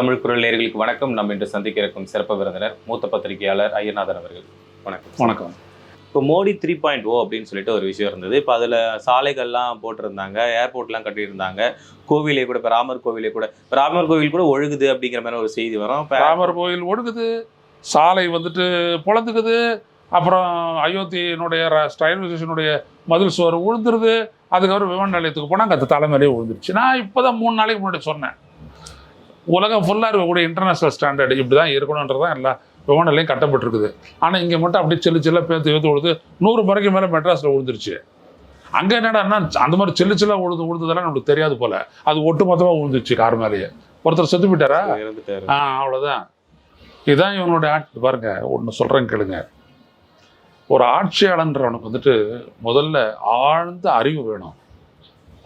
தமிழ் குரல் நேயர்களுக்கு வணக்கம். நம்ம இன்று சந்திக்க இருக்கும் சிறப்பு விருந்தினர் மூத்த பத்திரிகையாளர் ஐயநாதன் அவர்கள். வணக்கம். வணக்கம். இப்போ மோடி த்ரீ பாயிண்ட் ஓ அப்படின்னு சொல்லிட்டு ஒரு விஷயம் இருந்தது. இப்போ அதில் சாலைகள்லாம் போட்டிருந்தாங்க ஏர்போர்ட்லாம் கட்டியிருந்தாங்க. கோவிலே கூட இப்போ ராமர் கோவிலே கூட ராமர் கோவில் கூட ஒழுகுது அப்படிங்கிற மாதிரி ஒரு செய்தி வரும். இப்போ ராமர் கோயில் ஒடுக்குது சாலை வந்துட்டு பொழந்துக்குது அப்புறம் அயோத்தியினுடைய ரயில்வே ஸ்டேஷனுடைய மதில் சுவர் உழுந்துருது அதுக்கப்புறம் விமான நிலையத்துக்கு போனால் அந்த தலைமையிலே விழுந்துருச்சு நான் இப்போ தான் மூணு நாளைக்கு முன்னாடி சொன்னேன். உலகம் ஃபுல்லாக இருக்கக்கூடிய இன்டர்நேஷ்னல் ஸ்டாண்டர்டு இப்படி தான் இருக்கணுன்றது தான் எல்லா விமான நிலையம் கட்டப்பட்டிருக்குது. ஆனால் இங்கே மட்டும் அப்படியே சில்லு சில்ல பேத்து பேத்து விழுது நூறு முறைக்கு மேலே மெட்ராஸில் விழுந்துருச்சு அங்கே என்னடான்னா அந்த மாதிரி சில்லு சில்லா விழுது விழுந்ததெல்லாம் நம்மளுக்கு தெரியாது போல. அது ஒட்டு மொத்தமாக விழுந்துச்சு கார் மேலேயே. ஒருத்தர் செத்து போயிட்டாரா? ஆ அவ்வளோதான் இதுதான் இவனுடைய ஆட்சி. பாருங்க ஒன்று சொல்கிறேன் கேளுங்க. ஒரு ஆட்சியாளன்றவனுக்கு வந்துட்டு முதல்ல ஆழ்ந்த அறிவு வேணும்.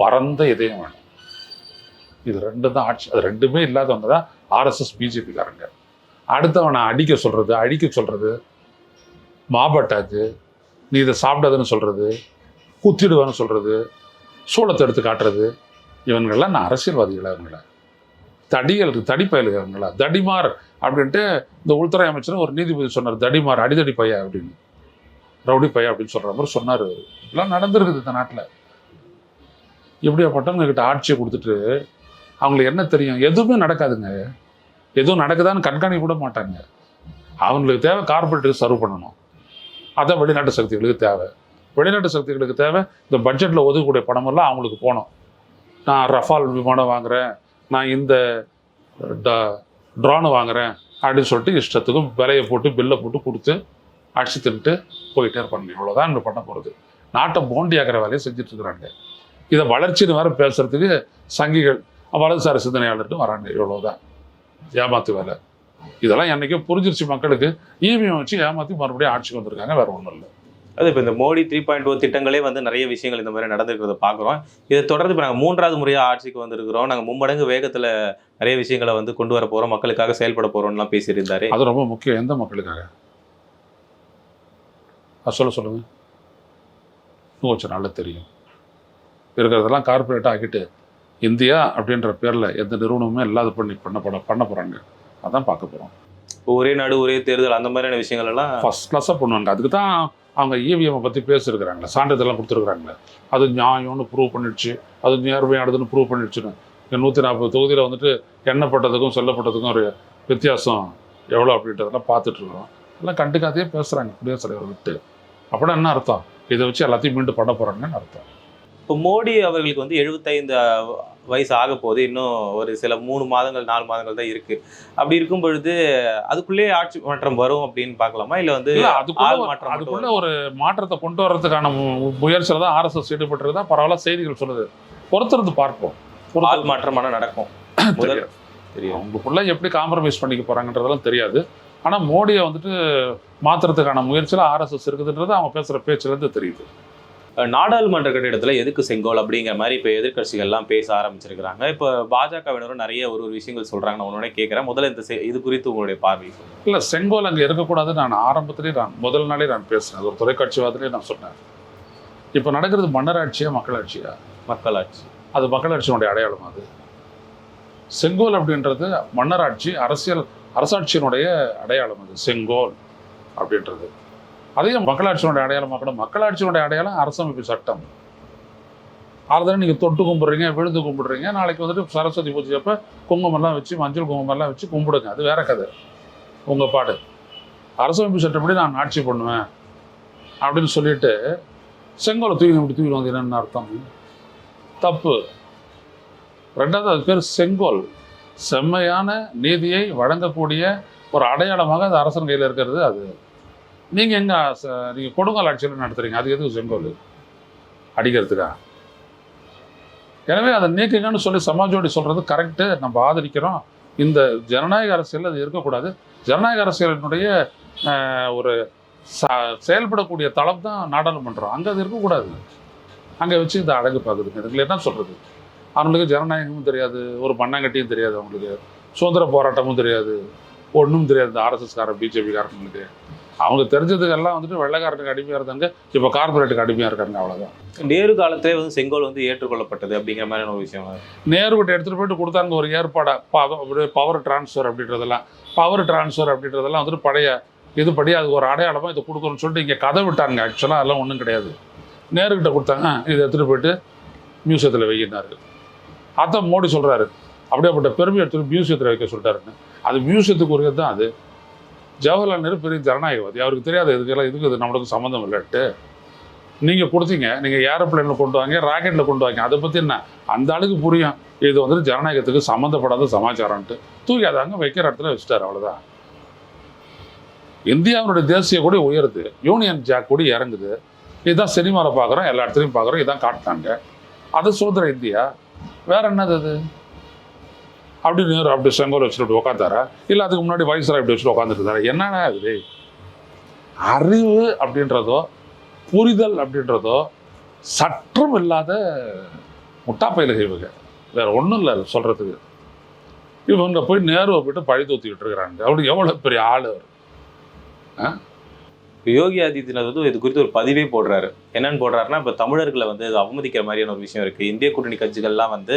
பரந்த இதயம் வேணும். இது ரெண்டு தான் ஆட்சி அது ரெண்டுமே இல்லாதவங்க தான் ஆர்எஸ்எஸ் பிஜேபிக்காரங்க அடுத்தவனை அடிக்க சொல்கிறது அழிக்க சொல்கிறது மாபட்டாக்கு நீ இதை சாப்பிடாதுன்னு சொல்கிறது குத்திடுவேன்னு சொல்கிறது சூளத்தை எடுத்து காட்டுறது இவங்களெல்லாம் நான் அரசியல்வாதிகள் இவங்கள? தடிகள் தடி பயலுகிறவங்களா தடிமார் அப்படின்ட்டு இந்த உள்துறை அமைச்சர் ஒரு நீதிபதி சொன்னார் தடிமார் அடிதடி பையா அப்படின்னு. ரவுடி பையா அப்படின்னு சொல்கிற மாதிரி சொன்னார் இதெல்லாம் நடந்திருக்குது இந்த நாட்டில். எப்படியாப்பட்டவங்க கிட்ட ஆட்சியை கொடுத்துட்டு அவங்களுக்கு என்ன தெரியும்? எதுவுமே நடக்காதுங்க. எதுவும் நடக்குதான்னு கண்காணிக்க கூட மாட்டாங்க. அவங்களுக்கு தேவை கார்பரேட்டுக்கு சர்வ் பண்ணணும். அதான் வெளிநாட்டு சக்திகளுக்கு தேவை. வெளிநாட்டு சக்திகளுக்கு தேவை. இந்த பட்ஜெட்டில் ஒதுக்கக்கூடிய பணமெல்லாம் அவங்களுக்கு போகணும். நான் ரஃபால் விமானம் வாங்குறேன். நான் இந்த ட்ரோனு வாங்குகிறேன் அப்படின்னு சொல்லிட்டு இஷ்டத்துக்கும் விலையை போட்டு பில்லை போட்டு கொடுத்து அடிச்சு தின்ட்டு போயிட்டே இருப்பாங்க இவ்வளோதான் இங்கே பண்ண போகிறது நாட்டை போண்டி ஆக்கிற வேலையை செஞ்சுட்டு இருக்கிறாங்க இதை வளர்ச்சின்னு வேறு பேசுறதுக்கு சங்கிகள் வலதுசாரி சிந்தனையாளர்கிட்ட வராங்க இவ்வளோதான் ஏமாத்து வேலை இதெல்லாம் என்னைக்கோ புரிஞ்சிருச்சு மக்களுக்கு. ஈவிஎம் வச்சு ஏமாற்றி மறுபடியும் ஆட்சிக்கு வந்திருக்காங்க வேற ஒன்றும் இல்லை. அது இப்போ இந்த மோடி த்ரீ பாயிண்ட் ஓ திட்டங்களே வந்து நிறைய விஷயங்கள் இந்த மாதிரி நடந்திருக்கிறத பார்க்குறோம். இதை தொடர்ந்து இப்போ நாங்கள் மூன்றாவது முறையாக ஆட்சிக்கு வந்திருக்கிறோம். நாங்கள் மும்மடங்கு வேகத்தில் நிறைய விஷயங்களை வந்து கொண்டு வர போகிறோம் மக்களுக்காக செயல்பட போகிறோம்லாம் பேசியிருந்தாரு. அது ரொம்ப முக்கியம். எந்த மக்களுக்காக? அது சொல்ல சொல்லுங்க. இன்னும் கொஞ்சம் நல்லா தெரியும். இருக்கிறதெல்லாம் கார்பரேட்டாக ஆக்கிட்டு இந்தியா அப்படின்ற பேரில் எந்த நிறுவனமுமே இல்லாத பண்ணி பண்ண போட பண்ண போகிறாங்க அதான் பார்க்க போகிறோம் இப்போ ஒரே நாடு ஒரே தேர்தல் அந்த மாதிரியான விஷயங்கள் எல்லாம் ஃபஸ்ட் கிளாஸாக பண்ணுவாங்க. அதுக்கு தான் அவங்க E இவிஎம்மை பற்றி பேசியிருக்கிறாங்களே சான்றிதழ்லாம் கொடுத்துருக்குறாங்களே. அது நியாயம்னு ப்ரூவ் பண்ணிடுச்சு. அது நேர்மையானதுன்னு ப்ரூவ் பண்ணிடுச்சுன்னு. இங்கே நூற்றி நாற்பது தொகுதியில் வந்துட்டு எண்ணப்பட்டதுக்கும் சொல்லப்பட்டதுக்கும் ஒரு வித்தியாசம் எவ்வளோ அப்படின்றதெல்லாம் பார்த்துட்ருக்குறோம் எல்லாம் கண்டுக்காதே பேசுகிறாங்க குடியரசுத் தலைவர் விட்டு. அப்படின்னா என்ன அர்த்தம்? இதை வச்சு எல்லாத்தையும் மீண்டும் பண்ண போகிறாங்கன்னு அர்த்தம். இப்போ மோடி அவர்களுக்கு வந்து எழுபத்தைந்து வயசு ஆக போகுது. இன்னும் ஒரு சில மூணு மாதங்கள் நாலு மாதங்கள் தான் இருக்கு. அப்படி இருக்கும் பொழுது அதுக்குள்ளே ஆட்சி மாற்றம் வரும் அப்படின்னு பார்க்கலாமா? இல்லை வந்து ஆள் மாற்றம் அதுக்குள்ள ஒரு மாற்றத்தை கொண்டு வர்றதுக்கான முயற்சியில தான் ஆர்எஸ்எஸ் ஈடுபட்டிருக்குதா? பரவாயில்ல செய்திகள் சொல்லுது. பொறுத்திருந்து பார்ப்போம். ஆள் மாற்றமான நடக்கும். முதல். தெரியும். அவங்களுக்குள்ள எப்படி காம்ப்ரமைஸ் பண்ணிக்க போறாங்கன்றதெல்லாம் தெரியாது. ஆனா மோடியை வந்துட்டு மாத்துறதுக்கான முயற்சியில ஆர்எஸ்எஸ் இருக்குதுன்றது அவங்க பேசுற பேச்சுல இருந்து தெரியுது. நாடாளுமன்ற கட்டிடத்துல எதுக்கு செங்கோல் அப்படிங்கிற மாதிரி இப்போ எதிர்க்கட்சிகள்லாம் பேச ஆரம்பிச்சிருக்கிறாங்க. இப்போ பாஜகவினரும் நிறைய ஒரு ஒரு விஷயங்கள் சொல்றாங்க நான் உடனே கேட்குறேன் முதல்ல இந்த இது குறித்து உங்களுடைய பார்வை. இல்ல செங்கோல் அங்க இருக்கக்கூடாதுன்னு நான் ஆரம்பத்திலேயே நான் முதல் நாளே நான் பேசினேன். அது ஒரு தொலைக்காட்சிவாதிலே நான் சொன்னேன். இப்போ நடக்கிறது மன்னராட்சியா மக்களாட்சியா? மக்களாட்சி. அது மக்களாட்சியினுடைய அடையாளம் அது. செங்கோல் அப்படின்றது மன்னராட்சி அரசியல் அரசாட்சியினுடைய அடையாளம் அது. செங்கோல் அப்படின்றது. அதையும் மக்களாட்சியினுடைய அடையாளம் மக்களும் மக்களாட்சியினுடைய அடையாளம் அரசமைப்பு சட்டம். அதை நீங்கள் தொட்டு கும்பிட்றீங்க விழுந்து கும்பிடுறீங்க நாளைக்கு வந்துட்டு சரஸ்வதி பூஜை அப்போ குங்குமம்லாம் வச்சு மஞ்சள் குங்குமம்லாம் வச்சு கும்பிடுங்க. அது வேற கதை. உங்கள் பாடு. அரசமைப்பு சட்டப்படி நான் ஆட்சி பண்ணுவேன் அப்படின்னு சொல்லிட்டு செங்கோலை தூக்கி இப்படி தூக்கி வந்து என்னென்ன அர்த்தம்? தப்பு. ரெண்டாவது அது பேர் செங்கோல். செம்மையான நீதியை வழங்கக்கூடிய ஒரு அடையாளமாக அது அரசன் கையில் இருக்கிறது அது. நீங்கள் எங்கே நீங்கள் கொடுங்கல் ஆட்சியில் நடத்துறீங்க. அது எதுக்கு செங்கோல்? அடிக்கிறதுக்கா? எனவே அதை நீக்குங்கன்னு சொல்லி சமாஜ்வாடி சொல்கிறது கரெக்டு நம்ம ஆதரிக்கிறோம். இந்த ஜனநாயக அரசியல் அது இருக்கக்கூடாது. ஜனநாயக அரசியலினுடைய ஒரு ச- செயல்படக்கூடிய தளம் தான் நாடாளுமன்றம். அங்கே அது இருக்கக்கூடாது. அங்கே வச்சு இந்த அழகு பார்க்குதுங்க இதுல என்ன சொல்கிறது அவங்களுக்கு ஜனநாயகமும் தெரியாது. ஒரு மண்ணாங்கட்டியும் தெரியாது அவங்களுக்கு. சுதந்திர போராட்டமும் தெரியாது. ஒன்றும் தெரியாது. இந்த ஆர்எஸ்எஸ்காரன் பிஜேபிக்காரங்களுக்கு அவங்க தெரிஞ்சதுக்கெல்லாம் வந்துட்டு வெள்ளைக்காரனுக்கு அடிமையாக இருந்தாங்க இப்போ கார்பரேட்டுக்கு அடிமையாக இருக்காங்க அவ்வளோதான் நேரு காலத்திலே வந்து செங்கோல் வந்து ஏற்றுக்கொள்ளப்பட்டது அப்படிங்கிற மாதிரியான ஒரு விஷயம். நேருகிட்ட எடுத்துகிட்டு போயிட்டு கொடுத்தாங்க ஒரு ஏற்பாடாக பவர் டிரான்ஸ்ஃபர் அப்படின்றதெல்லாம். பவர் டிரான்ஸ்ஃபர் அப்படின்றதெல்லாம் வந்துட்டு பழைய இதுபடி அது ஒரு அடையாளமாக இதை கொடுக்கணும்னு சொல்லிட்டு இங்கே கதை விட்டாங்க ஆக்சுவலாக அதெல்லாம் ஒன்றும் கிடையாது. நேருகிட்ட கொடுத்தாங்க "ஆ, இதை எடுத்துகிட்டு போயிட்டு மியூசியத்தில் வைக்கினாரு அதான் மோடி சொல்கிறாரு அப்படியேப்பட்ட பெருமை எடுத்துட்டு மியூசியத்தில் வைக்க சொல்லிட்டாருன்னு. அது மியூசியத்துக்கு உரியது தான் அது. ஜவஹர்லால் நேரு பெரிய ஜனநாயகவாதி. அவருக்கு தெரியாது இதுக்கெல்லாம் இதுக்கு இது நம்மளுக்கு சம்மந்தம் இல்லைட்டு நீங்கள் கொடுத்தீங்க நீங்கள் ஏரோப்ளேனில் கொண்டு வாங்க ராக்கெட்டில் கொண்டு வாங்க. அதை பற்றி என்ன? அந்த அளவுக்கு புரியும். இது வந்துட்டு ஜனநாயகத்துக்கு சம்மந்தப்படாத சமாச்சாரம்ட்டு தூக்கி அதை அங்கே வைக்கிற இடத்துல வச்சுட்டார் அவ்வளோதான் இந்தியாவினுடைய தேசிய கொடி உயருது. யூனியன் ஜாக் கொடி இறங்குது. இதுதான் சினிமாவில் பார்க்குறோம் எல்லா இடத்துலையும் பார்க்குறோம் இதான் காட்டினாங்க அது சுதந்திர இந்தியா. வேற என்னது அது அப்படி அப்படி செங்கோல் வச்சுட்டு உட்காந்தாரா இல்லை அதுக்கு முன்னாடி வயசுல இப்படி வச்சுட்டு உட்காந்துருந்தாரா என்னென்ன இது அறிவு அப்படின்றதோ புரிதல் அப்படின்றதோ சற்றும் இல்லாத முட்டாப்பயில இவங்க. வேற ஒன்றும் இல்லை சொல்கிறதுக்கு இவங்க போய் நேருவை போயிட்டு பழி தூத்திக்கிட்டு இருக்கிறாங்க. அவரு எவ்வளோ பெரிய ஆள் அவர். இப்போ யோகி ஆதித்யநாத் வந்து இது குறித்து ஒரு பதிவே போடுறாரு. என்னன்னு போடுறாருன்னா இப்போ தமிழர்களை வந்து இது அவமதிக்கிற மாதிரியான ஒரு விஷயம் இருக்குது இந்திய கூட்டணி கட்சிகள்லாம் வந்து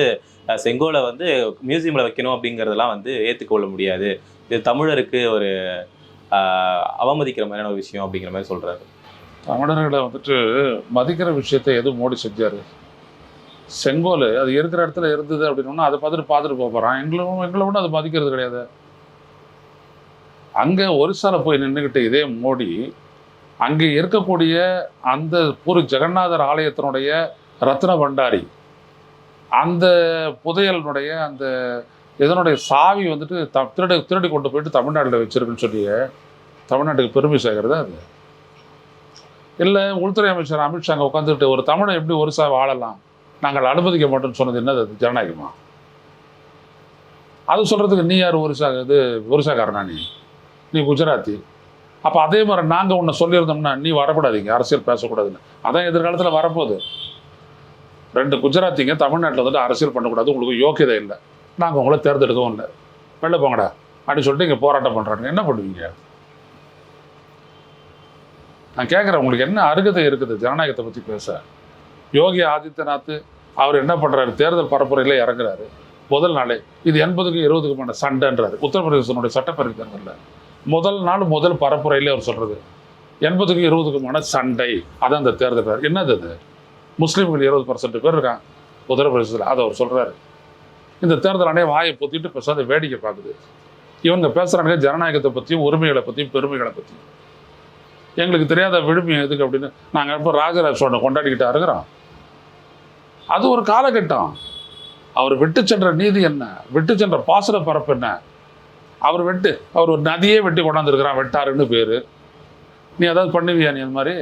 செங்கோலை வந்து மியூசியமில் வைக்கணும் அப்படிங்கிறதெல்லாம் வந்து ஏற்றுக்கொள்ள முடியாது. இது தமிழருக்கு ஒரு அவமதிக்கிற மாதிரியான ஒரு விஷயம் அப்படிங்கிற மாதிரி சொல்கிறாரு தமிழர்களை வந்துட்டு மதிக்கிற விஷயத்தை எதுவும் மோடி செஞ்சார்? செங்கோல் அது இருக்கிற இடத்துல இருந்தது அப்படின்னா அதை பார்த்துட்டு பார்த்துட்டு போகிறான் எங்களை எங்களை விட அதை மதிக்கிறது கிடையாது. அங்கே ஒரிசால போய் நின்றுக்கிட்டு இதே மோடி அங்கே இருக்கக்கூடிய அந்த பூரி ஜெகநாதர் ஆலயத்தினுடைய ரத்ன பண்டாரி அந்த புதையலினுடைய அந்த இதனுடைய சாவி வந்துட்டு த திருடி திருடி கொண்டு போயிட்டு தமிழ்நாட்டில் வச்சிருக்குன்னு சொல்லி தமிழ்நாட்டுக்கு பெருமை சேர்க்கறதா அது? இல்லை உள்துறை அமைச்சர் அமித்ஷா அங்கே உட்காந்துக்கிட்டு ஒரு தமிழை எப்படி ஒரிசா வாழலாம் நாங்கள் அனுமதிக்க மாட்டோம்னு சொன்னது என்னது அது? ஜனநாயகமா? அது சொல்கிறதுக்கு நீ யார் ஒரிசா இது ஒரிசாக்காரனா நீ? நீ குஜராத்தி? அப்போ அதே மாதிரி நாங்கள் உன்னை சொல்லியிருந்தோம்னா நீ வரக்கூடாதீங்க அரசியல் பேசக்கூடாதுன்னு. அதான் எதிர்காலத்தில் வரப்போகுது. ரெண்டு குஜராத்திங்க தமிழ்நாட்டில் வந்துட்டு அரசியல் பண்ணக்கூடாது உங்களுக்கு யோக்கியதை இல்லை. நாங்கள் உங்களை தேர்ந்தெடுக்கவும் இல்லை. வெளில போங்கடா அப்படின்னு சொல்லிட்டு இங்கே போராட்டம் பண்ணுறாங்க என்ன பண்ணுவீங்க? நான் கேட்குறேன் உங்களுக்கு என்ன அருகதை இருக்குது? ஜனநாயகத்தை பற்றி பேச. யோகி ஆதித்யநாத் அவர் என்ன பண்ணுறாரு தேர்தல் பரப்புரையில் இறங்குறாரு. முதல் நாளே இது எண்பதுக்கு இருபதுக்குமான சண்டைன்றாரு. உத்தரப்பிரதேசனுடைய சட்டப்பேரவை தேர்தலில். முதல் நாள் முதல் பரப்புரையிலே அவர் சொல்கிறது எண்பதுக்கு இருபதுக்குமான சண்டை. அதான் அந்த தேர்தல் என்னது அது? முஸ்லீம்கள் இருபது பர்சன்ட் பேர் இருக்கான் உத்தரப்பிரதேசத்தில். அதை அவர் சொல்கிறாரு இந்த தேர்தல் அணைய வாயை பொத்திட்டு பேசாத வேடிக்கை பார்க்குது. இவங்க பேசுகிறாங்க ஜனநாயகத்தை பற்றியும் உரிமைகளை பற்றியும் பெருமைகளை பற்றியும் எங்களுக்கு தெரியாத விழுமை எதுக்கு அப்படின்னு நாங்கள் இப்போ ராஜராஜ சோழனை கொண்டாடிக்கிட்டா இருக்கிறோம். அது ஒரு காலகட்டம். அவர் விட்டு சென்ற நீதி என்ன? விட்டு சென்ற பாசன பரப்பு என்ன? அவர் வெட்டு அவர் ஒரு நதியே வெட்டி கொண்டாந்துருக்கிறான் வெட்டாருன்னு பேர். நீ அதாவது பண்ணுவியா நீ அந்த மாதிரி?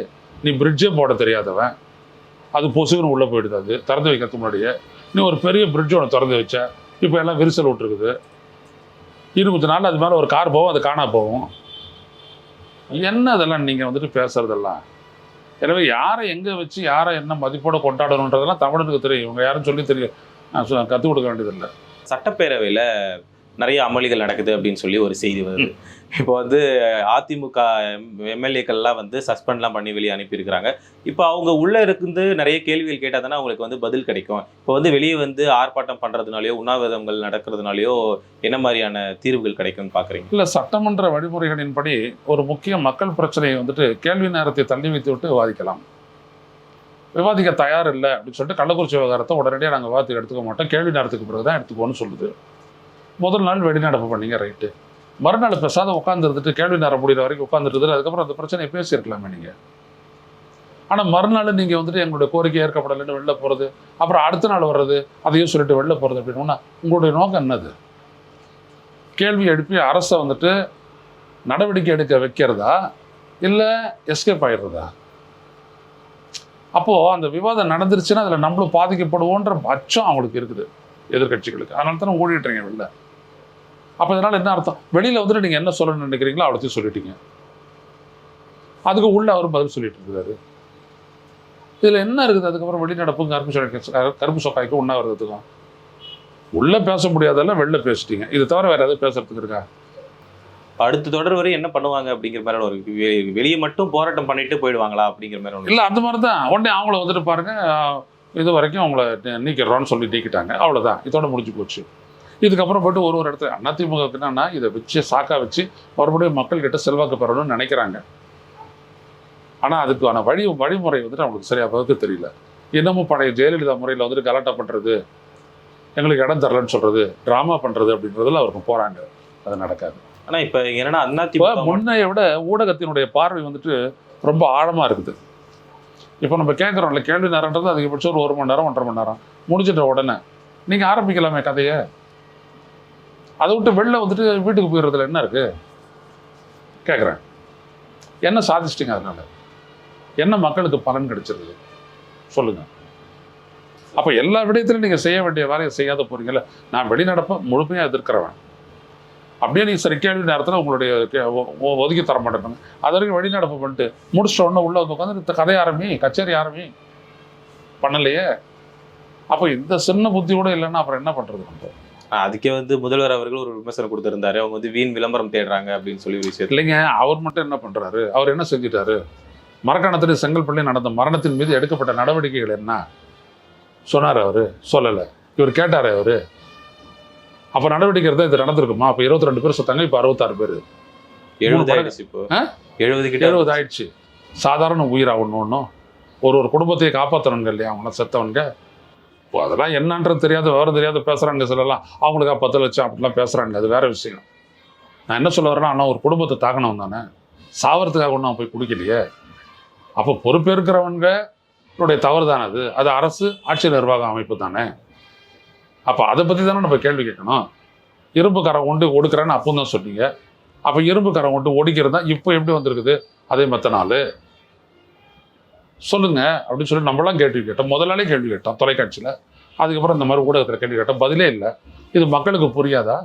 நீ பிரிட்ஜே போட தெரியாதவன். அது பொசுகுன்னு உள்ளே போயிடுது அது திறந்து வைக்கிறதுக்கு முன்னாடியே. நீ ஒரு பெரிய பிரிட்ஜ் ஒன்று திறந்து வச்ச இப்போ எல்லாம் விரிசல் விட்டுருக்குது. இருபத்தி நாள் அது மேலே ஒரு கார் போகும் அது காணா போகும். என்ன அதெல்லாம் நீங்கள் வந்துட்டு பேசுகிறதெல்லாம் எனவே யாரை எங்கே வச்சு யாரை என்ன மதிப்போடு கொண்டாடணுன்றதெல்லாம் தமிழனுக்கு தெரியும். இவங்க யாரும் சொல்லி தெரியும் கற்றுக் கொடுக்க வேண்டியதில்லை. சட்டப்பேரவையில் நிறைய அமளிகள் நடக்குது அப்படின்னு சொல்லி ஒரு செய்தி வருது. இப்போ வந்து அதிமுக எம்எல்ஏக்கள்லாம் வந்து சஸ்பெண்ட்லாம் பண்ணி வெளியே அனுப்பியிருக்கிறாங்க. இப்போ அவங்க உள்ள இருந்து நிறைய கேள்விகள் கேட்டால் தானே அவங்களுக்கு வந்து பதில் கிடைக்கும். இப்போ வந்து வெளியே வந்து ஆர்ப்பாட்டம் பண்றதுனாலயோ உண்ணாவிரதங்கள் நடக்கிறதுனாலயோ என்ன மாதிரியான தீர்வுகள் கிடைக்கும்னு பாக்குறீங்க? இல்லை சட்டமன்ற வழிமுறைகளின்படி ஒரு முக்கிய மக்கள் பிரச்சனையை வந்துட்டு கேள்வி நேரத்தை தள்ளி வைத்து விட்டு விவாதிக்கலாம். விவாதிக்க தயார் இல்லை அப்படின்னு சொல்லிட்டு கள்ளக்குறிச்சி விவகாரத்தை உடனடியாக நாங்கள் விவாதத்துக்கு எடுத்துக்க மாட்டோம். கேள்வி நேரத்துக்கு பிறகு தான் எடுத்துக்கோன்னு சொல்லுது. முதல் நாள் வெளிநடப்பு பண்ணீங்க ரைட்டு மறுநாள் பேசாத உட்காந்துருந்துட்டு கேள்வி நேரம் முடிகிற வரைக்கும் உட்காந்துருந்துட்டு அதுக்கப்புறம் அந்த பிரச்சனையை பேசியிருக்கலாமே நீங்கள் ஆனால் மறுநாள் நீங்கள் வந்துட்டு எங்களுடைய கோரிக்கை ஏற்கப்படலைன்னு வெளில போகிறது அப்புறம் அடுத்த நாள் வர்றது அதையும் சொல்லிட்டு வெளில போகிறது அப்படின்னா உங்களுடைய நோக்கம் என்னது? கேள்வி எழுப்பி அரசை வந்துட்டு நடவடிக்கை எடுக்க வைக்கிறதா? இல்லை எஸ்கேப் ஆயிடுறதா? அப்போது அந்த விவாதம் நடந்துருச்சுன்னா அதில் நம்மளும் பாதிக்கப்படுவோன்ற அச்சம் அவங்களுக்கு இருக்குது எதிர்க்கட்சிகளுக்கு. அதனால தானே ஓடிட்டுறீங்க வெளில. அப்போ இதனால் என்ன அர்த்தம்? வெளியில் வந்துட்டு நீங்கள் என்ன சொல்லணும்னு நினைக்கிறீங்களோ அவ்வளோத்தையும் சொல்லிட்டீங்க. அதுக்கு உள்ள அவர் பதில் சொல்லிட்டு இருக்கிறாரு இதில் என்ன இருக்குது? அதுக்கப்புறம் வெளிநடப்பும் கருப்பு சொக்காய்க்கு கருப்பு சொக்காய்க்கு உண்ணாவிரதத்துக்கும் உள்ளே பேச முடியாதெல்லாம் வெளில பேசிட்டீங்க. இது தவிர வேறு எதாவது பேசுறதுக்கு இருக்கா? அடுத்த தொடர் வரை என்ன பண்ணுவாங்க அப்படிங்கிற மாதிரி ஒரு வெளியே மட்டும் போராட்டம் பண்ணிட்டு போயிடுவாங்களா அப்படிங்கிற மாதிரி ஒண்ணு. இல்லை அந்த மாதிரி தான் உடனே அவங்கள வந்துட்டு பாருங்க ஆஹ், இது வரைக்கும் அவங்கள நீக்கிறோன்னு சொல்லி நீக்கிட்டாங்க. அவ்வளோதான் இதோட முடிஞ்சு போச்சு. இதுக்கப்புறம் போயிட்டு ஒரு ஒரு இடத்துல அதிமுக என்னன்னா இதை வச்சு சாக்கா வச்சு மறுபடியும் மக்கள்கிட்ட செல்வாக்கு பெறணும்னு நினைக்கிறாங்க. ஆனால் அதுக்கான வழி வழிமுறை வந்துட்டு அவங்களுக்கு சரியாக வகுக்க தெரியல. இன்னமும் பழைய ஜெயலலிதா முறையில் வந்துட்டு கலாட்டா பண்ணுறது எங்களுக்கு இடம் தரலன்னு சொல்கிறது ட்ராமா பண்ணுறது அப்படின்றதுல அவருக்கு போகிறாங்க அது நடக்காது. ஆனா இப்ப என்னன்னா அதிமுக முன்னைய விட ஊடகத்தினுடைய பார்வை வந்துட்டு ரொம்ப ஆழமாக இருக்குது. இப்போ நம்ம கேட்குறோம்ல கேள்வி நேரன்றது அதிகபட்சம் ஒரு ஒரு மணி நேரம் ஒன்றரை மணி நேரம். முடிஞ்சிட்ட உடனே. நீங்கள் ஆரம்பிக்கலாமே கதையை? அதை விட்டு வெளில வந்துட்டு வீட்டுக்கு போயிடுறதுல என்ன இருக்குது கேட்குறேன் என்ன சாதிச்சிட்டிங்க அதனால? என்ன மக்களுக்கு பலன் கிடைச்சிருக்கு சொல்லுங்கள் அப்போ எல்லா விடயத்திலும் நீங்கள் செய்ய வேண்டிய வேலையை செய்யாத போறீங்கல்ல? நான் வெளிநடப்பை முழுமையாக எதிர்க்கிறவன். அப்படியே நீங்கள் சரி கேள்வி நேரத்தில் உங்களுடைய கே- ஒதுக்கி தர மாட்டேங்க அது வரைக்கும் வெளிநடப்பு பண்ணிட்டு முடிச்சிட்ட உடனே உள்ள வந்து உட்காந்து இந்த கதை ஆரம்பி கச்சேரி ஆரம்பி. பண்ணலையே? அப்போ இந்த சின்ன புத்தி கூட இல்லைன்னா அப்புறம் என்ன பண்ணுறது நம்ம? அதுக்கே வந்து முதல்வர் அவர்கள் ஒரு விமர்சனம் கொடுத்திருந்தாரு. அவங்க வந்து வீண் விளம்பரம் தேடுறாங்க அப்படின்னு சொல்லி ஒரு விஷயத்துல. இல்லைங்க அவர் மட்டும் என்ன பண்றாரு? அவர் என்ன செஞ்சிட்டாரு? மரக்காணத்தில் செங்கல்பள்ளி நடந்த மரணத்தின் மீது எடுக்கப்பட்ட நடவடிக்கைகள் என்ன? சொன்னார் அவரு. சொல்லலை. இவர் கேட்டார் அவரு. அப்போ நடவடிக்கை இருந்தால் இது நடந்திருக்குமா? அப்போ இருபத்தி ரெண்டு பேர் செத்தாங்க இப்போ அறுபத்தாறு பேர். எழுபது. ஆயிடுச்சு இப்போ? எழுபது கிட்ட எழுபது ஆயிடுச்சு. சாதாரண உயிரா ஒன்று ஒன்றும் ஒரு ஒரு குடும்பத்தையே காப்பாற்றணுங்க இல்லையா அவங்கள? செத்தவனுங்க இப்போ அதெல்லாம் என்னன்றது தெரியாத விவரம் தெரியாத பேசுகிறாங்க சிலலாம் அவங்களுக்கா பத்து லட்சம் அப்படிலாம் பேசுகிறாங்க அது வேறு விஷயம். நான் என்ன சொல்ல வரேன்னா ஆனால் ஒரு குடும்பத்தை தாக்கணும் தானே. சாவறதுக்காக ஒன்றும் அவன் போய் குடிக்கலையே. அப்போ பொறுப்பேற்கிறவன்களுடைய தவறு தானே அது. அது அரசு ஆட்சி நிர்வாக அமைப்பு தானே. அப்போ அதை பற்றி தானே நம்ம கேள்வி கேட்கணும். இரும்பு கரம் கொண்டு ஒடுக்கிறேன்னு அப்போ தான் சொன்னீங்க. அப்போ இரும்பு கரம் கொண்டு ஒடிக்கிறது தான் இப்போ எப்படி வந்திருக்குது? அதே மற்ற நாள். சொல்லுங்க அப்படின்னு சொல்லி நம்மளாம் கேள்வி கேட்டோம். முதலாளே கேள்வி கேட்டோம் தொலைக்காட்சியில். அதுக்கப்புறம் இந்த மாதிரி ஊடகத்தில் கேள்வி கேட்டோம். பதிலே இல்லை. இது மக்களுக்கு புரியாதா?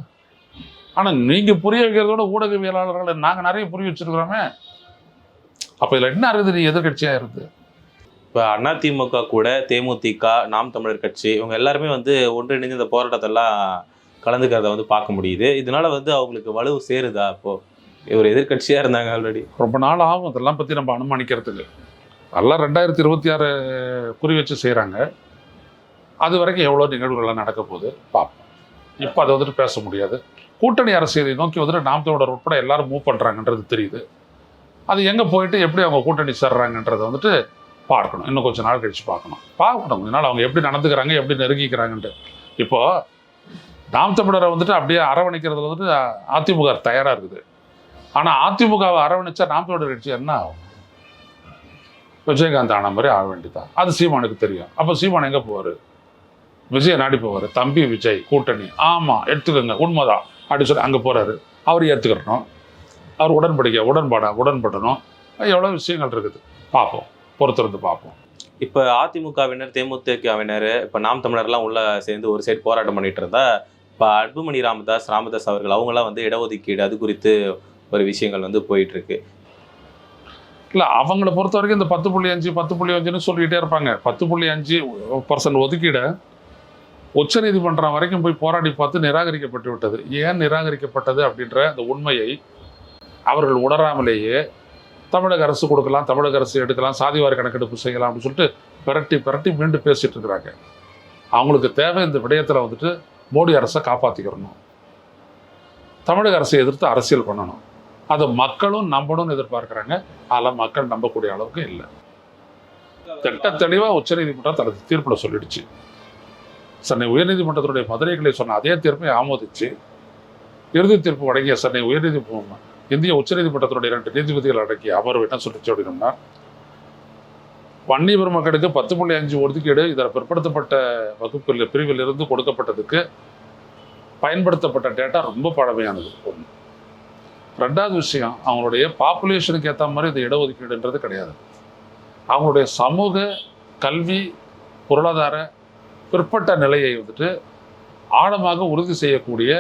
ஆனால் நீங்கள் புரிய வைக்கிறதோட ஊடகவியலாளர்களை நாங்கள் நிறைய புரிய வச்சிருக்கிறோமே. அப்போ இதில் என்ன இருக்குது? நீ எதிர்கட்சியாக இருந்து இப்போ அதிமுக கூட தேமுதிக நாம் தமிழர் கட்சி இவங்க எல்லாருமே வந்து ஒன்றிணைந்து இந்த போராட்டத்தெல்லாம் கலந்துக்கிறத வந்து பார்க்க முடியுது. இதனால வந்து அவங்களுக்கு வலு சேருதா இப்போ? ஒரு எதிர்க்கட்சியா இருந்தாங்க ஆல்ரெடி ரொம்ப நாள் ஆகும். அதெல்லாம் பற்றி நம்ம அனுமானிக்கிறதுக்கு. எல்லாம் ரெண்டாயிரத்தி இருபத்தி ஆறு குறி வச்சு செய்கிறாங்க அது வரைக்கும் எவ்வளோ நிகழ்வுகள்லாம் நடக்க போகுது? பார்ப்போம். இப்போ அதை வந்துட்டு பேச முடியாது. கூட்டணி அரசியலை நோக்கி வந்துட்டு நாம் தமிழர் உட்பட எல்லாரும் மூவ் பண்ணுறாங்கன்றது தெரியுது. அது எங்கே போயிட்டு எப்படி அவங்க கூட்டணி சேர்றாங்கன்றதை வந்துட்டு பார்க்கணும். இன்னும் கொஞ்சம் நாள் கழித்து பார்க்கணும். பார்க்கணும். கொஞ்ச நாள் அவங்க எப்படி நடந்துக்கிறாங்க எப்படி நெருங்கிக்கிறாங்கன்ட்டு. இப்போது நாம் தமிழரை வந்துட்டு அப்படியே அரவணைக்கிறதுல வந்துட்டு அதிமுக தயாராக இருக்குது. ஆனால் அதிமுகவை அரவணைச்சா நாம் தமிழர் கட்சி என்ன ஆகும்? விஜயகாந்த் ஆன மாதிரி ஆக வேண்டியதான் அது சீமானுக்கு தெரியும். அப்போ சீமான் எங்கே போவார்? விஜய நாடி போவார். தம்பி விஜய் கூட்டணி. ஆமாம் எடுத்துக்கோங்க. உண்மைதான். அப்படின்னு சொல்லி அங்கே போகிறாரு அவர் ஏற்றுக்கிறணும் அவர் உடன்படிக்கை உடன்பாடா உடன்படணும். எவ்வளோ விஷயங்கள் இருக்குது. பார்ப்போம். பொறுத்திருந்து பார்ப்போம். இப்போ அதிமுகவினர் தேமுதிகவினர் இப்போ நாம் தமிழர்லாம் உள்ள சேர்ந்து ஒரு சைடு போராட்டம் பண்ணிட்டு இருந்தா இப்போ அன்புமணி ராமதாஸ் ராமதாஸ் அவர்கள் அவங்களாம் வந்து இடஒதுக்கீடு அது குறித்து ஒரு விஷயங்கள் வந்து போயிட்டு இருக்கு. இல்லை அவங்கள பொறுத்த வரைக்கும் இந்த பத்து புள்ளி அஞ்சு பத்து புள்ளி அஞ்சுன்னு சொல்லிக்கிட்டே இருப்பாங்க. பத்து புள்ளி அஞ்சு பர்சன்ட் ஒதுக்கீடை உச்சநீதிமன்றம் வரைக்கும் போய் போராடி பார்த்து நிராகரிக்கப்பட்டு விட்டது. ஏன் நிராகரிக்கப்பட்டது அப்படின்ற அந்த உண்மையை அவர்கள் உணராமலேயே தமிழக அரசு கொடுக்கலாம் தமிழக அரசு எடுக்கலாம் சாதிவாரி கணக்கெடுப்பு செய்யலாம் அப்படின்னு சொல்லிட்டு பிரட்டி பிரட்டி மீண்டும் பேசிட்டு இருக்கிறாங்க. அவங்களுக்கு தேவை இந்த விடயத்தில் வந்துட்டு மோடி அரசை காப்பாற்றிக்கிறணும் தமிழக அரசை எதிர்த்து அரசியல் பண்ணணும். அதை மக்களும் நம்பணும்னு எதிர்பார்க்குறாங்க. அதில் மக்கள் நம்பக்கூடிய அளவுக்கு இல்லை. திட்ட தெளிவாக உச்சநீதிமன்றம் தனது தீர்ப்பில் சொல்லிடுச்சு. சென்னை உயர்நீதிமன்றத்தினுடைய மதுரைகளை சொன்ன அதே தீர்ப்பை ஆமோதிச்சு இறுதி தீர்ப்பு வழங்கிய சென்னை உயர்நீதி இந்திய உச்சநீதிமன்றத்தினுடைய இரண்டு நீதிபதிகள் அடக்கிய அமர்வு என்ன சொல்லிச்சு அப்படின்னா வன்னி மக்களுக்கு பத்து புள்ளி அஞ்சு ஒதுக்கீடு இதில் பிற்படுத்தப்பட்ட வகுப்பில் பிரிவில் இருந்து கொடுக்கப்பட்டதுக்கு பயன்படுத்தப்பட்ட டேட்டா ரொம்ப பழமையானது. ஒன்று ரெண்டாவது விஷயம் அவங்களுடைய பாப்புலேஷனுக்கு ஏற்ற மாதிரி இந்த இடஒதுக்கீடுன்றது கிடையாது. அவங்களுடைய சமூக கல்வி பொருளாதார பிற்பட்ட நிலையை வந்துட்டு ஆழமாக உறுதி செய்யக்கூடிய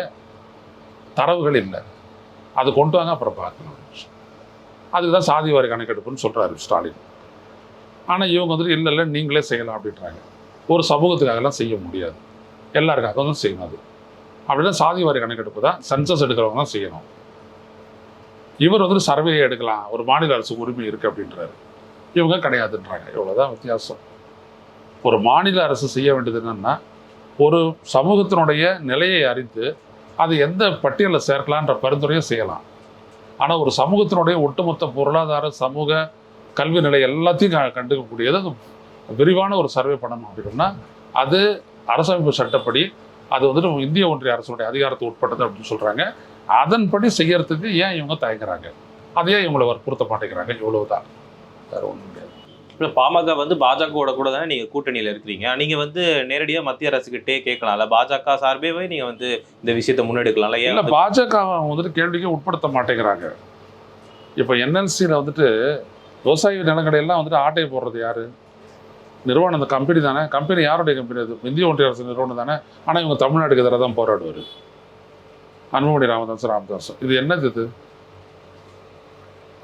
தரவுகள் இல்லை. அது கொண்டு வாங்க அப்புறம் பார்க்கணும் அதுக்கு தான் சாதி வாரி கணக்கெடுப்புன்னு சொல்கிறாரு ஸ்டாலின். ஆனால் இவங்க வந்துட்டு இல்லை இல்லை நீங்களே செய்யலாம் அப்படின்றாங்க. ஒரு சமூகத்துக்காகலாம் செய்ய முடியாது. எல்லாருக்காகவும் தான் செய்யணும் அது. அப்படின்னா சாதி வாரி கணக்கெடுப்பு தான் சென்சஸ் எடுக்கிறவங்க தான் செய்யணும். இவர் வந்து சர்வே எடுக்கலாம். ஒரு மாநில அரசுக்கு உரிமை இருக்கு அப்படின்றாரு. இவங்க கிடையாதுன்றாங்க. இவ்வளோதான் வித்தியாசம். ஒரு மாநில அரசு செய்ய வேண்டியது என்னென்னா ஒரு சமூகத்தினுடைய நிலையை அறிந்து அது எந்த பட்டியலில் சேர்க்கலான்ற பரிந்துரையும் செய்யலாம். ஆனால் ஒரு சமூகத்தினுடைய ஒட்டுமொத்த பொருளாதார சமூக கல்வி நிலை எல்லாத்தையும் க- கண்டுக்கக்கூடியது அது விரிவான ஒரு சர்வே பண்ணணும் அப்படின்னா அது அரசமைப்பு சட்டப்படி அது வந்துட்டு இந்திய ஒன்றிய அரசுடைய அதிகாரத்தை உட்பட்டது அப்படின்னு சொல்கிறாங்க அதன்படி செய்யறதுக்கு ஏன் இவங்க தயங்குறாங்க? அதையே இவங்களை வற்புறுத்த மாட்டேங்கிறாங்க. இவ்வளவுதான். வேற ஒன்றும் கிடையாது. இல்ல பாமக வந்து பாஜகவோட கூட தானே நீங்க கூட்டணியில இருக்கிறீங்க? நீங்க வந்து நேரடியா மத்திய அரசுகிட்டே கேட்கலாம்ல பாஜக சார்பேவே நீங்க வந்து இந்த விஷயத்தை முன்னெடுக்கலாம்ல? ஏன் பாஜக வந்துட்டு கேள்விக்கே உட்படுத்த மாட்டேங்கிறாங்க. இப்போ என்எல்சியில் வந்துட்டு விவசாய நிலங்கடையெல்லாம் வந்துட்டு ஆட்டையை போடுறது யாரு? நிறுவனம் அந்த கம்பெனி தானே. கம்பெனி யாருடைய கம்பெனி அது? இந்திய ஒன்றிய அரசு நிறுவனம் தானே. ஆனால் இவங்க தமிழ்நாட்டுக்கு எதிராக தான் போராடுவார். அன்புமணி ராமதாஸ் ராமதாஸ். இது என்னது இது?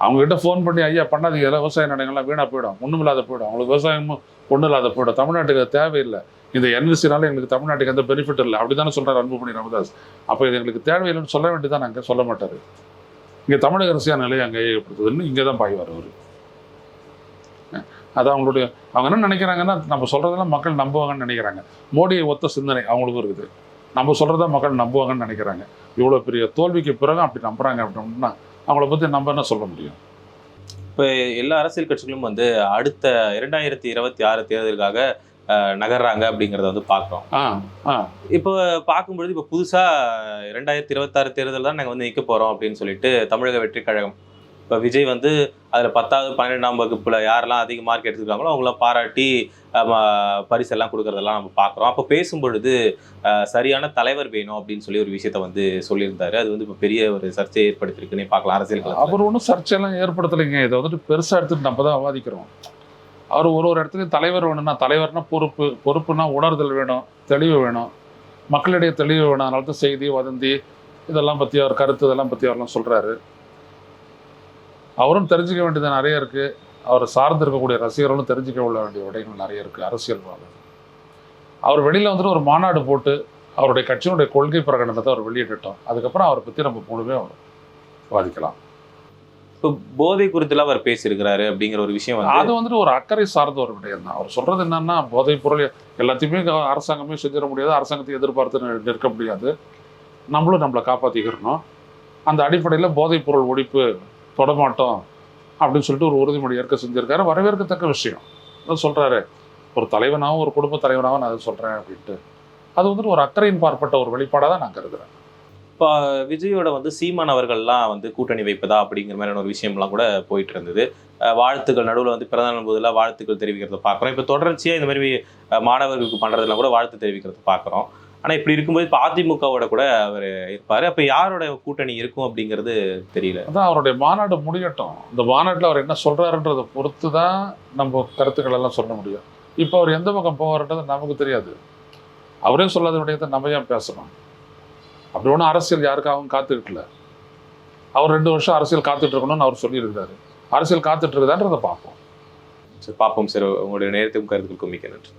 அவங்ககிட்ட ஃபோன் பண்ணி ஐயா பண்ணாதீங்க. இதெல்லாம் விவசாய நிலங்கள்லாம் வீணாக போயிடும். ஒன்றும் இல்லாத போயிடும். அவங்களுக்கு விவசாயமும் ஒன்றும் இல்லாத போயிடும். தமிழ்நாட்டுக்கு அது தேவையில்லை. இந்த என்எல்சினால எங்களுக்கு தமிழ்நாட்டுக்கு எந்த பெனிஃபிட் இல்லை. அப்படி தானே சொல்கிறார் அன்புமணி ராமதாஸ். அப்போ இது எங்களுக்கு தேவையில்லைன்னு சொல்ல வேண்டியதான் அங்கே சொல்ல மாட்டார். இங்கே தமிழக அரசியான நிலையை அங்கே ஏற்படுத்துதுன்னு இங்கே தான் பாய்வார் அவர் அது அவங்களுடைய அவங்க என்ன நினைக்கிறாங்கன்னா நம்ம சொல்கிறதெல்லாம் மக்கள் நம்புவாங்கன்னு நினைக்கிறாங்க. மோடியை ஒத்த சிந்தனை அவங்களுக்கும் இருக்குது. நம்ம சொல்கிறத மக்கள் நம்புவாங்கன்னு நினைக்கிறாங்க. இவ்வளோ பெரிய தோல்விக்கு பிறகு அப்படி நம்புறாங்க அப்படின்னா அவங்கள பற்றி நம்ம என்ன சொல்ல முடியும்? இப்ப எல்லா அரசியல் கட்சிகளும் வந்து அடுத்த இரண்டாயிரத்தி இருபத்தி ஆறு தேர்தலுக்காக நகர்றாங்க அப்படிங்கறத வந்து ஆ இப்போ பார்க்கும்பொழுது இப்போ புதுசா ரெண்டாயிரத்தி இருபத்தாறு தேர்தல் தான் நாங்கள் வந்து நிற்க போறோம் அப்படின்னு சொல்லிட்டு தமிழக வெற்றி கழகம் இப்போ விஜய் வந்து அதில் பத்தாவது பன்னெண்டாம் வகுப்பில் யாரெல்லாம் அதிக மார்க் எடுத்துருக்காங்களோ அவங்களாம் பாராட்டி பரிசெல்லாம் கொடுக்குறதெல்லாம் நம்ம பார்க்குறோம் அப்போ பேசும்பொழுது சரியான தலைவர் வேணும் அப்படின்னு சொல்லி ஒரு விஷயத்த வந்து சொல்லியிருந்தாரு. அது வந்து இப்போ பெரிய ஒரு சர்ச்சையை ஏற்படுத்தியிருக்குன்னே பார்க்கலாம் அரசியல் அவர் ஒன்றும் சர்ச்சையெல்லாம் ஏற்படுத்தலைங்க. இதை வந்துட்டு பெருசாக எடுத்துட்டு நம்ம தான் அவாதிக்கிறோம் அவர் ஒரு ஒரு இடத்துலையும் தலைவர் வேணும்னா தலைவர்னா பொறுப்பு பொறுப்புனா உணர்தல் வேணும் தெளிவு வேணும். மக்களிடையே தெளிவு வேணும். அதனால தான் செய்தி வதந்தி இதெல்லாம் பற்றி அவர் கருத்து இதெல்லாம் பற்றி அவர்லாம் சொல்கிறாரு அவரும் தெரிஞ்சுக்க வேண்டியது நிறைய இருக்குது அவரை சார்ந்து இருக்கக்கூடிய ரசிகர்களும் தெரிஞ்சுக்க உள்ள வேண்டிய விடயங்கள் நிறைய இருக்குது அரசியல்வாதம். அவர் வெளியில் வந்துட்டு ஒரு மாநாடு போட்டு அவருடைய கட்சியினுடைய கொள்கை பிரகடனத்தை அவர் வெளியிட்டுட்டோம். அதுக்கப்புறம் அவரை பற்றி நம்ம முழுமையாக விவாதிக்கலாம். இப்போ போதை குறித்துலாம் அவர் பேசியிருக்கிறாரு அப்படிங்கிற ஒரு விஷயம் அது வந்துட்டு ஒரு அக்கறை சார்ந்த ஒரு விடயம் தான். அவர் சொல்றது என்னன்னா போதைப் பொருள் எல்லாத்தையுமே அரசாங்கமே செஞ்சிட முடியாது அரசாங்கத்தை எதிர்பார்த்து நிற்க முடியாது. நம்மளும் நம்மளை காப்பாற்றிக்கிறணும் அந்த அடிப்படையில் போதைப் பொருள் ஒழிப்பு தொடமாட்டோம் அப்படின்னு சொல்லிட்டு ஒரு உறுதிமொழி ஏற்க செஞ்சுருக்காரு. வரவேற்கத்தக்க விஷயம். அதை சொல்கிறாரு ஒரு தலைவனாகவும் ஒரு குடும்ப தலைவனாகவும் நான் அதை சொல்கிறேன் அப்படின்ட்டு. அது வந்துட்டு ஒரு அக்கறையின் பார்ப்பட்ட ஒரு வெளிப்பாடாக தான் நான் கருதுகிறேன் இப்போ விஜயோட வந்து சீமான் அவர்கள்லாம் வந்து கூட்டணி வைப்பதா அப்படிங்கிற மாதிரியான ஒரு விஷயம்லாம் கூட போயிட்டு இருந்தது. வாழ்த்துக்கள் நடுவில் வந்து பிறந்தநாள் போதெல்லாம் வாழ்த்துக்கள் தெரிவிக்கிறத பார்க்குறோம். இப்போ தொடர்ச்சியாக இந்த மாதிரி மாணவர்களுக்கு பண்ணுறதுலாம் கூட வாழ்த்து தெரிவிக்கிறத பார்க்குறோம். ஆனால் இப்படி இருக்கும்போது இப்போ அதிமுகவோட கூட அவர் இருப்பார். அப்போ யாரோட கூட்டணி இருக்கும் அப்படிங்கிறது தெரியல. அதான் அவருடைய மாநாடு முடியட்டும். இந்த மாநாட்டில் அவர் என்ன சொல்றாருன்றதை பொறுத்து தான் நம்ம கருத்துக்கள் எல்லாம் சொல்ல முடியும். இப்போ அவர் எந்த பக்கம் போவார்ன்றது நமக்கு தெரியாது. அவரே சொல்லாத விடயத்தை நம்ம ஏன் பேசணும்? அப்படி ஒன்றும் அரசியல் யாருக்காகவும் காத்துக்கிட்டல. அவர் ரெண்டு வருஷம் அரசியல் காத்துட்டு இருக்கணும்னு அவர் சொல்லியிருக்கிறாரு அரசியல் காத்துட்டு இருக்குதான்றதை பார்ப்போம். சரி பார்ப்போம். சார் உங்களுடைய நேரத்துக்கும் கருத்துக்களுக்கும் மிக்க நன்றி.